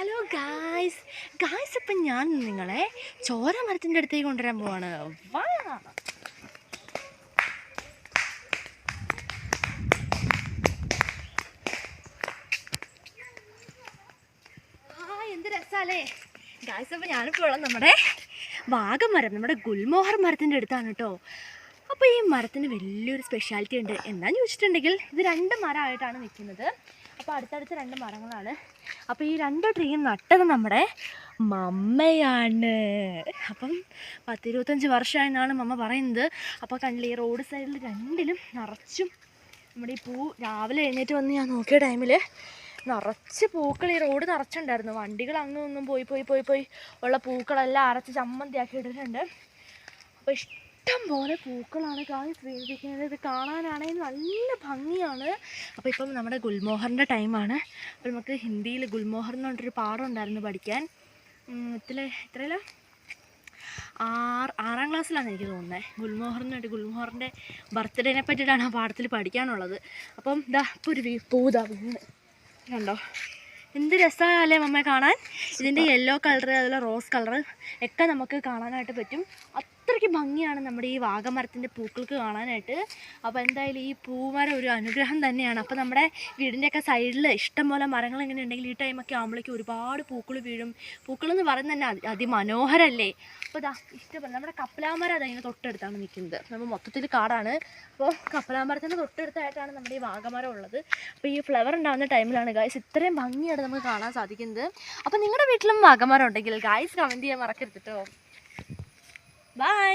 Hello guys. Guys ഇപ്പം ഞാൻ നിങ്ങളെ ചോര മരത്തിന്റെ അടുത്തേക്ക് കൊണ്ടുവരാൻ പോവാണ്. വാ. എന്ത് രസാലേ. ഗായ്സ് അപ്പം ഞാനിപ്പോൾ ഉള്ളത് നമ്മുടെ വാഗമരം നമ്മുടെ ഗുൽമോഹർ മരത്തിന്റെ അടുത്താണ് കേട്ടോ. അപ്പോൾ ഈ മരത്തിന് വലിയൊരു സ്പെഷ്യാലിറ്റി ഉണ്ട്. എന്താണെന്ന് ചോദിച്ചിട്ടുണ്ടെങ്കിൽ ഇത് രണ്ട് മരമായിട്ടാണ് നിൽക്കുന്നത്. അപ്പോൾ അടുത്തടുത്ത് രണ്ട് മരങ്ങളാണ്. അപ്പോൾ ഈ രണ്ട് ട്രീയും നട്ടത് നമ്മുടെ മമ്മയാണ്. അപ്പം പത്തിരുപത്തഞ്ച് വർഷമായെന്നാണ് മമ്മ പറയുന്നത്. അപ്പോൾ കണ്ടില്ലേ ഈ റോഡ് സൈഡിൽ രണ്ടിലും നിറച്ചും നമ്മുടെ ഈ പൂ രാവിലെ എഴുന്നേറ്റ് വന്ന് ഞാൻ നോക്കിയ ടൈമിൽ നിറച്ച് പൂക്കൾ ഈ റോഡ് നിറച്ചുണ്ടായിരുന്നു വണ്ടികൾ അങ്ങും ഒന്നും പോയി പോയി പോയി പോയി ഉള്ള പൂക്കളെല്ലാം അരച്ച് ചമ്മന്തിയാക്കി ഇട്ടിട്ടുണ്ട്. അപ്പോൾ ഇഷ്ടം പോലെ പൂക്കളാണ് കായ് സ്വീകരിക്കുന്നത് ഇത് കാണാനാണെങ്കിൽ നല്ല ഭംഗിയാണ്. അപ്പോൾ ഇപ്പം നമ്മുടെ ഗുൽമോഹറിന്റെ ടൈമാണ് അപ്പോൾ നമുക്ക് ഹിന്ദിയിൽ ഗുൽമോഹർ എന്ന് പറഞ്ഞിട്ടൊരു പാഠം ഉണ്ടായിരുന്നു പഠിക്കാൻ. എത്ര ഇത്രയല്ല ആറ് ആറാം ക്ലാസ്സിലാണ് എനിക്ക് തോന്നുന്നത് പറഞ്ഞിട്ട് ഗുൽമോഹറിന്റെ ബർത്ത്ഡേനെ പറ്റിയിട്ടാണ് ആ പാഠത്തിൽ പഠിക്കാനുള്ളത്. അപ്പം ഇതാ ഇപ്പോൾ ഒരു പൂ ഇതാ വീണ് കണ്ടോ? എന്ത് രസമല്ലേ മമ്മ കാണാൻ. ഇതിന്റെ യെല്ലോ കളർ അതുപോലെ റോസ് കളർ ഒക്കെ നമുക്ക് കാണാനായിട്ട് പറ്റും. അത്രയ്ക്ക് ഭംഗിയാണ് നമ്മുടെ ഈ വാഗമരത്തിന്റെ പൂക്കൾക്ക് കാണാനായിട്ട്. അപ്പോൾ എന്തായാലും ഈ പൂമരം ഒരു അനുഗ്രഹം തന്നെയാണ്. അപ്പോൾ നമ്മുടെ വീടിന്റെയൊക്കെ സൈഡിൽ ഇഷ്ടംപോലെ മരങ്ങൾ ഇങ്ങനെ ഉണ്ടെങ്കിൽ ഈ ടൈമൊക്കെ ആകുമ്പോഴേക്കും ഒരുപാട് പൂക്കൾ വീഴും. പൂക്കളെന്ന് പറയുന്നത് തന്നെ അതി അതിമനോഹരല്ലേ? അപ്പോൾ ഇതാ ഇഷ്ടപ്പെടും നമ്മുടെ കപ്പലാമരം അതിങ്ങനെ തൊട്ടടുത്താണ് നിൽക്കുന്നത്. നമ്മൾ മൊത്തത്തിൽ കാടാണ്. അപ്പോൾ കപ്പലാമരത്തിന്റെ തൊട്ടടുത്തായിട്ടാണ് നമ്മുടെ ഈ വാഗമരം ഉള്ളത്. അപ്പോൾ ഈ ഫ്ലവർ ഉണ്ടാകുന്ന ടൈമിലാണ് ഗായ്സ് ഇത്രയും ഭംഗിയായിട്ട് നമുക്ക് കാണാൻ സാധിക്കുന്നത്. അപ്പോൾ നിങ്ങളുടെ വീട്ടിലും വാഗമരം ഉണ്ടെങ്കിൽ ഗായ്സ് കമന്റ് ചെയ്യാൻ മറക്കരുത് കേട്ടോ ബൈ